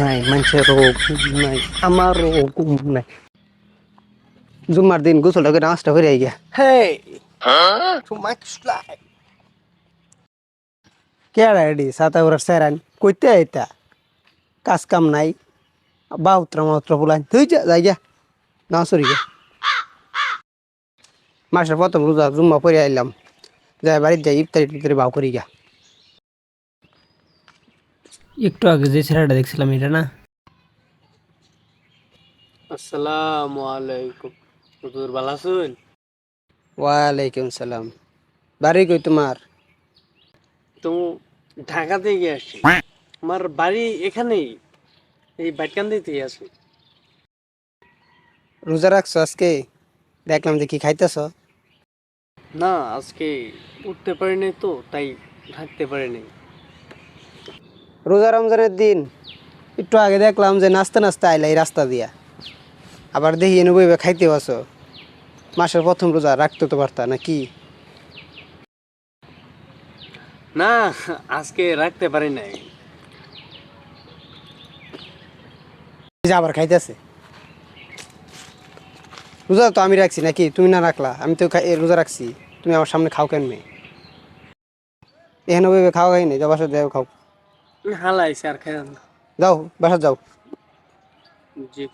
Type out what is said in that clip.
নাই মানুষেরও ঘুম নাই আমারও ঘুম নাই জুম্মার দিন গোসলটা করে নামাজটা হয়ে গিয়া Hey! Too much like. কেডা এডি সাতা ওরা সেরান কইতে আইতা কাজ কাম নাই বাউত্রা মাত্রা বলাই তুই যা যাই গিয়া না সরি গিয়া মাসের প্রথম রোজা জুম্মা পরে আইলাম যাই বাড়িতে যাই ইফতারি টিফতারি বাউ করি গিয়া একটু আগে যে ছেলেটা দেখছিলাম এটা না? আসসালামু আলাইকুম। হুজুর ভালো আছেন? ওয়ালাইকুম সালাম। বাড়ি কই তোমার? তো ঢাকা থেকে আসছি আমার বাড়ি এখানেই এই বাইটকান দিতে আছি রোজা রাখছো আজকে? দেখলাম যে কি খাইতেছ? না আজকে উঠতে পারিনি তো তাই থাকতে পারিনি রোজা রমজানের দিন একটু আগে দেখলাম যে নাস্তা নাস্তা আইলা এই রাস্তা দিয়া। আবার দেখি এনে বইবে খাইতে আসো মাসের প্রথম রোজা রাখতে তো পারতা না কি? না আজকে রাখতে পারি নাই। এই যে আবার খাইতেছে। রোজা তো আমি রাখছি নাকি? তুমি না রাখলা আমি তো এ রোজা রাখছি। তুমি আমার সামনে খাও কেন মেয়ে এখানে বইবে খাও খাই নেই বাসা যাও খাও। হালাইছে আর খাই যাও বাসা যাও। জি।